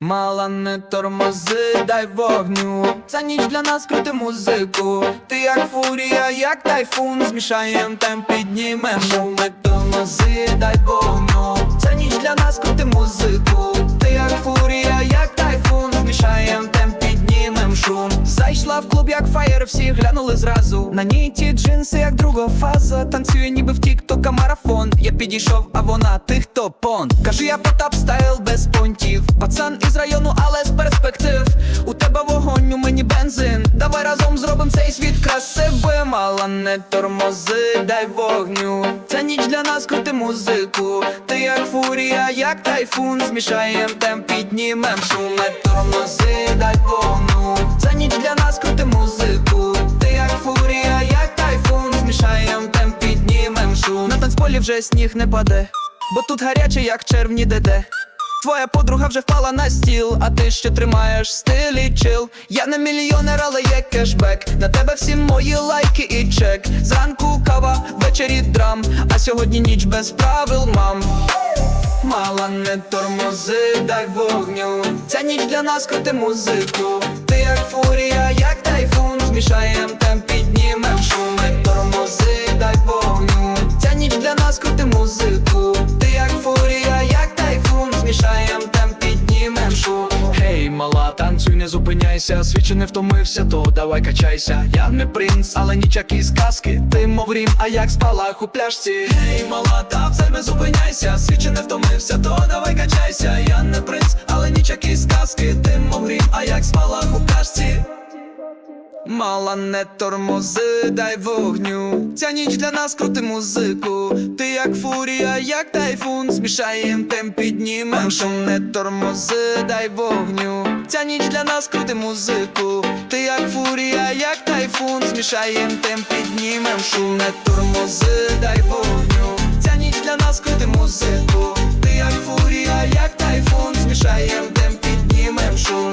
Мала не тормози, дай вогню. Ця ніч для нас крути музику. Ти як фурія, як тайфун, змішаєм темп, піднімемо. Ми тормози, дай вогню. Ця ніч для нас крути музику. Всі глянули зразу. На ній ті джинси, як друга фаза. Танцює ніби в тік-тока марафон. Я підійшов, а вона ти хто понт. Кажу, я потап стайл без понтів. Пацан із району, але з перспектив. У тебе вогонь, у мені бензин. Давай разом зробим цей світ красивим. Мала не тормози, дай вогню. Ця ніч для нас крути музику. Ти як фурія, як тайфун. Змішаєм темп, піднімем шум. Не тормози, дай вже сніг не паде. Бо тут гаряче, як червні деде. Твоя подруга вже впала на стіл, а ти ще тримаєш стиль і чил. Я не мільйонер, але є кешбек. На тебе всі мої лайки і чек. Зранку кава, ввечері драм, а сьогодні ніч без правил, мам. Мала не тормози, дай вогню. Ця ніч для нас крути музику. Ти як фурія, танцюй, не зупиняйся, свічі не втомився, то давай качайся. Я не принц, але нічак із казки. Ти мов рім, а як спалах у пляшці. Гей, мала, та все не зупиняйся, свічі не втомився, то давай качайся. Я не принц, але нічак із казки. Ти мов рім, а як спалах у пляшці. Мала не тормози, дай вогню. Ця ніч для нас крути музику. Ти як фурія, тайфун, змішаєм темп піднімем, шум не тормози, дай вогню. Ця ніч для нас крути музику. Ти як фурія, як тайфун, змішаєм темп піднімем, шум не тормози, дай вогню. Ця ніч для нас крути музику. Ти як фурія, як тайфун, змішаєм темп піднімем, шум